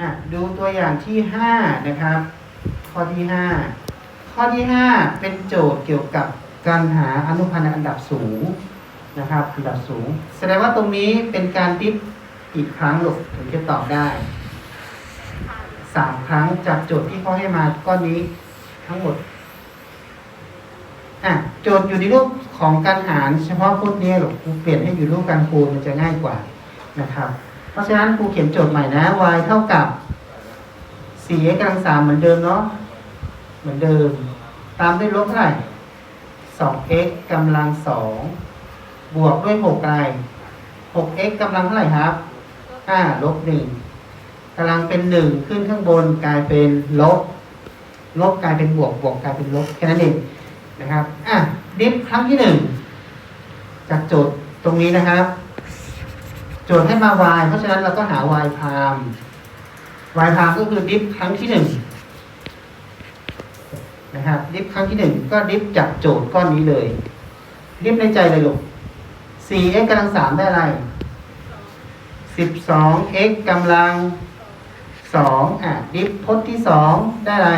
อะดูตัวอย่างที่ห้านะครับ ข้อที่ห้าข้อที่ห้าเป็นโจทย์เกี่ยวกับการหาอนุพันธ์อันดับสูงนะครับอันดับสูง แสดงว่าตรงนี้เป็นการดิฟอีกครั้งลูกถึงจะตอบได้สามครั้งจากโจทย์ที่เขาให้มาก้อนนี้ทั้งหมดอะโจทย์อยู่ในรูปของการหารเฉพาะพวกนี้หรอกเปลี่ยนให้อยู่รูปการคูณมันจะง่ายกว่านะครับ เพราะฉะนั้นครูเขียนโจทย์ใหม่นะ y เท่ากับ 4x กำลังสามเหมือนเดิมเนาะ เหมือนเดิม ตามด้วยลบเท่าไหร่ 2x กำลังสองบวกด้วย6อะไร 6x กำลังเท่าไหร่ครับ 5 ลบ1กำลังเป็น 1 ขึ้นข้างบนกลายเป็นลบ ลบกลายเป็นบวก บวกกลายเป็นลบแค่นั้นเองนะครับ อะดิฟครั้งที่ 1 จากโจทย์ตรงนี้นะครับ จทย์ให้มา y เพราะฉะนั้นเราก็หา y พาม y พามก็คือดิฟครั้งที่หนึ่งนะครับดิฟครั้งที่หนึ่งก็ดิฟจากโจทย์ก้อนนี้เลยดิฟในใจเลยลูก 4x กำลังสามได้อะไร 12x กำลังสองอะดิฟพจน์ที่สองได้อะไร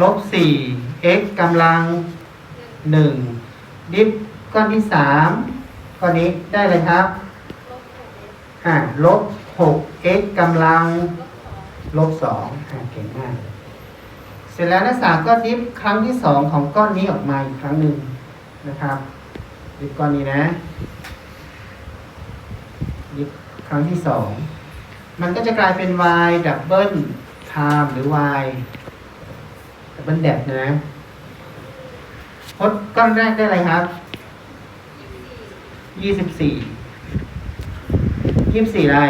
ลบ 4x กำลังหนึ่งดิฟก้อนที่สาม ก้อนนี้ได้เลยครับอ่าลบ 6x กำลังลบ2อ่าเก่งมากเสร็จแล้วนักศึกษาก็ดิฟครั้งที่2ของก้อนนี้ออกมาอีกครั้งหนึ่งนะครับดิฟก้อนนี้นะดิฟครั้งที่2มันก็จะกลายเป็น y ดับเบิลไทม์หรือ y ดับเบิลแดบนะพจน์ก้อนแรกได้อะไรครับ 24ยี่สิบสี่อะไร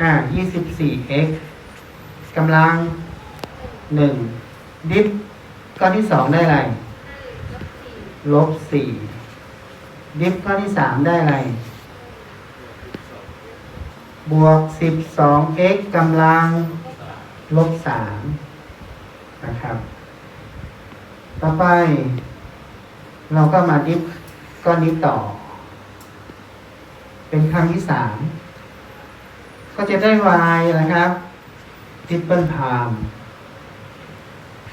อ่ายี่สิบสี่ x กำลังหนึ่งดิฟก้อนที่สองได้อะไร ลบสี่ดิฟก้อนที่สามได้อะไร บวกสิบสอง x กำลังลบสามนะครับ ต่อไป เราก็มาดิฟก้อนนี้ต่อ เป็นครั้งที่สามก็จะได้ y นะครับดิปเปิลพาม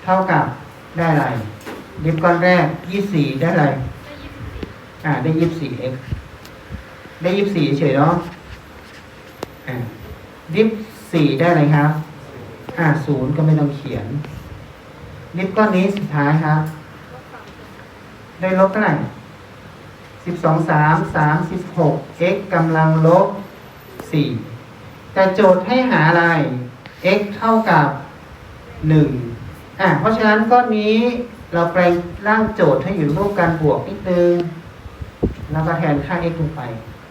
เท่ากับได้อะไรดิฟก้อนแรกยี่สี่ได้อะไรอ่า ได้ยี่สี่ x ได้ยี่สี่เฉยเนาะอ่าดิฟสี่ได้อะไรครับ อ่าศูนย์ก็ไม่ต้องเขียน ดิฟก้อนนี้สุดท้ายครับ ได้ลบเท่าไหร่ สิบสองสามสามสิบหก x กำลังลบสี่แต่โจทย์ให้หาอะไร x เท่ากับหนึ่งอะ เพราะฉะนั้นก้อนนี้เราแปลงร่างโจทย์ให้อยู่รูปการบวกนิดนึง แล้วก็แทนค่า x ลงไป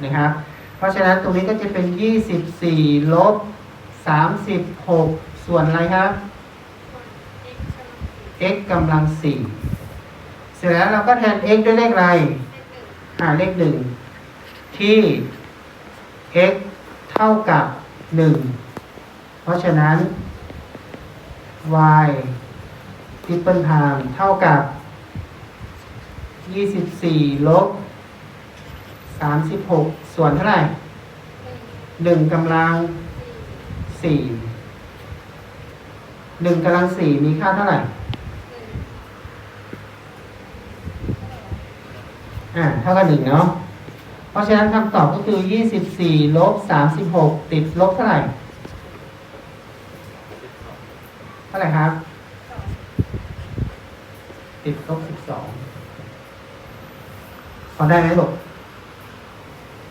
นะครับ เพราะฉะนั้นตรงนี้ก็จะเป็นยี่สิบสี่ลบสามสิบหกส่วนอะไรครับ x กำลังสี่เสร็จแล้วเราก็แทน x ด้วยเลขอะไร หาเลขหนึ่งที่ x เท่ากับหนึ่งเพราะฉะนั้น y ทริปเปิลไทม์เท่ากับยี่สิบสี่ลบสามสิบหกส่วนเท่าไหร่หนึ่งกำลังสี่หนึ่งกำลังสี่มีค่าเท่าไหร่ อ่าเท่ากับหนึ่งเนาะ เพราะฉะนั้นคำตอบก็คือยี่สิบสี่ลบสามสิบหกติดลบเท่าไหร่ เท่าไหร่ครับ ติดลบสิบสองพอได้ไหมลูก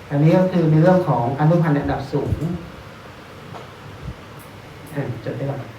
อันนี้ก็คือในเรื่องของอนุพันธ์ระดับสูงอ่าจดได้ก่อน